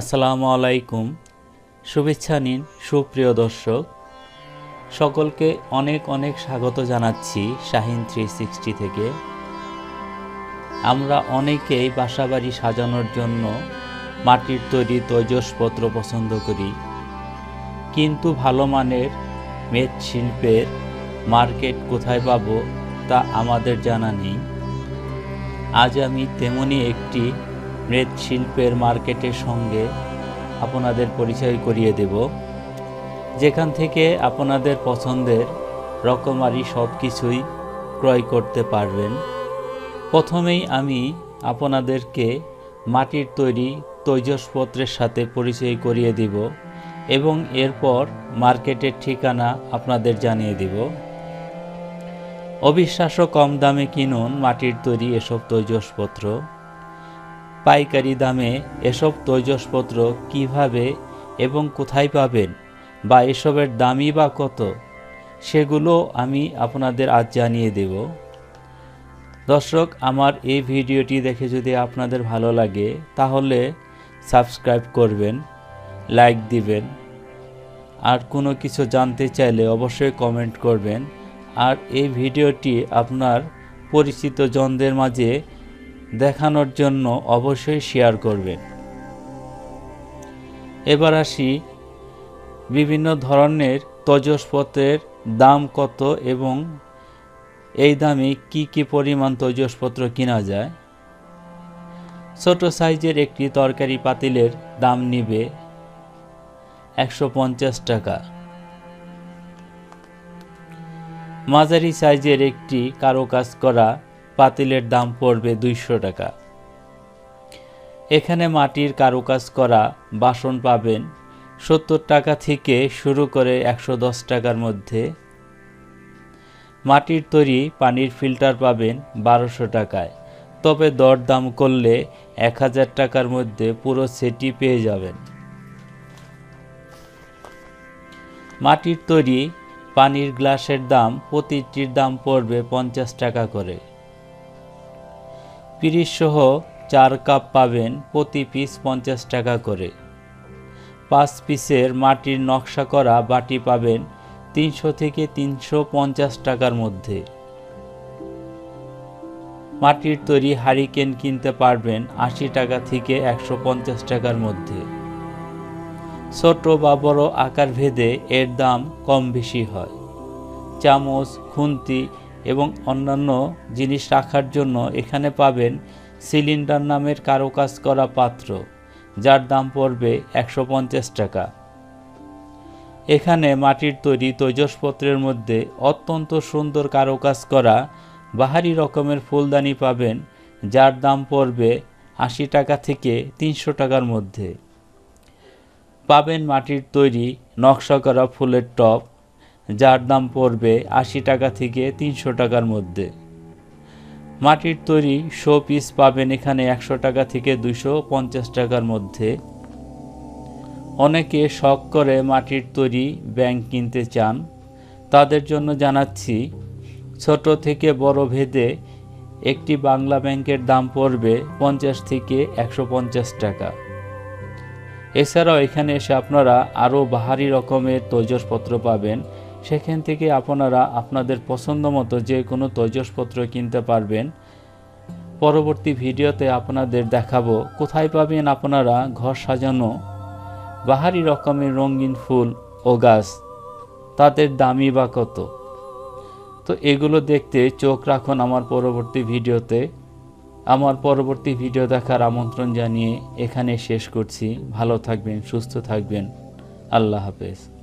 আসসালামু আলাইকুম। শুভেচ্ছা নিন সুপ্রিয় দর্শক। সকলকে অনেক অনেক স্বাগত জানাচ্ছি শাহিন থ্রি সিক্সটি থেকে। আমরা অনেকেই বাসাবাড়ি সাজানোর জন্য মাটির তৈরি তৈজসপত্র পছন্দ করি। কিন্তু ভালো মানের মেদ শিল্পের মার্কেট কোথায় পাব তা আমাদের জানা নেই। আজ আমি তেমনই একটি মৃৎশিল্পের মার্কেটের সঙ্গে আপনাদের পরিচয় করিয়ে দেব। যেখান থেকে আপনাদের পছন্দের রকমারি সব কিছুই ক্রয় করতে পারবেন। প্রথমেই আমি আপনাদেরকে মাটির তৈরি তৈজসপত্রের সাথে পরিচয় করিয়ে দিব এবং এরপর মার্কেটের ঠিকানা আপনাদের জানিয়ে দিব। অবিশ্বাস্য কম দামে কিনুন মাটির তৈরি এসব তৈজসপত্র। পাইকারি দামে এসব তৈজসপত্র কীভাবে এবং কোথায় পাবেন বা এসবের দামই বা কত, সেগুলো আমি আপনাদের আজ জানিয়ে দেব। দর্শক, আমার এই ভিডিওটি দেখে যদি আপনাদের ভালো লাগে, তাহলে সাবস্ক্রাইব করবেন, লাইক দিবেন, আর কোনো কিছু জানতে চাইলে অবশ্যই কমেন্ট করবেন। আর এই ভিডিওটি আপনার পরিচিত জনদের মাঝে দেখানোর জন্য অবশ্যই শেয়ার করবেন। এবার আসি বিভিন্ন ধরনের তৈজসপত্রের দাম কত এবং এই দামে কি কি পরিমাণ তৈজসপত্র কিনা যায়? ছোট সাইজের একটি তরকারি পাতিলের দাম নিবে একশো পঞ্চাশ টাকা। মাঝারি সাইজের একটি কারুকাজ করা পাতিলের দাম পড়বে দুইশো টাকা। এখানে মাটির কারুকাজ করা বাসন পাবেন সত্তর টাকা থেকে শুরু করে একশো দশ টাকার মধ্যে। মাটির তৈরি পানির ফিল্টার পাবেন বারোশো টাকায়। তবে দরদাম করলে এক হাজার টাকার মধ্যে পুরো সেটি পেয়ে যাবেন। মাটির তৈরি পানির গ্লাসের দাম প্রতিটির দাম পড়বে পঞ্চাশ টাকা করে। পিরিশ সহ চার কাপ পাবেন প্রতি পিস পঞ্চাশ টাকা করে। পাঁচ পিসের মাটির নকশা করা বাটি পাবেন তিনশো থেকে তিনশো পঞ্চাশ টাকার মধ্যে। মাটির তৈরি হারিকেন কিনতে পারবেন আশি টাকা থেকে একশো পঞ্চাশ টাকার মধ্যে। ছোট বা বড় আকার ভেদে এর দাম কম বেশি হয়। চামচ, খুন্তি এবং অন্যান্য জিনিস রাখার জন্য এখানে পাবেন সিলিন্ডার নামের কারুকাজ করা পাত্র, যার দাম পড়বে একশো পঞ্চাশ টাকা। এখানে মাটির তৈরি তৈজসপত্রের মধ্যে অত্যন্ত সুন্দর কারুকাজ করা বাহারি রকমের ফুলদানি পাবেন, যার দাম পড়বে আশি টাকা থেকে তিনশো টাকার মধ্যে। পাবেন মাটির তৈরি নকশা করা ফুলের টপ যার দাম পড়বে আশি টাকা থেকে তিনশো টাকার মধ্যে। মাটির তৈরি শো পিস পাবেন এখানে একশো টাকা থেকে দুশো পঞ্চাশ টাকার মধ্যে। অনেকে শখ করে মাটির তৈরি ব্যাংক কিনতে চান। তাদের জন্য জানাচ্ছি, ছোট থেকে বড় ভেদে একটি বাংলা ব্যাংকের দাম পড়বে পঞ্চাশ থেকে একশো পঞ্চাশ টাকা। এছাড়াও এখানে এসে আপনারা আরও বাহারি রকমের তৈজসপত্র পাবেন। সেখান থেকে আপনারা আপনাদের পছন্দ মতো যে কোনো তৈজসপত্র কিনতে পারবেন। পরবর্তী ভিডিওতে আপনাদের দেখাবো কোথায় পাবেন আপনারা ঘর সাজানো, বাহারি রকমের রঙিন ফুল ও গাছ, তাদের দামি বা কত। তো এগুলো দেখতে চোখ রাখুন আমার পরবর্তী ভিডিওতে। আমার পরবর্তী ভিডিও দেখার আমন্ত্রণ জানিয়ে এখানে শেষ করছি। ভালো থাকবেন, সুস্থ থাকবেন। আল্লাহ হাফেজ।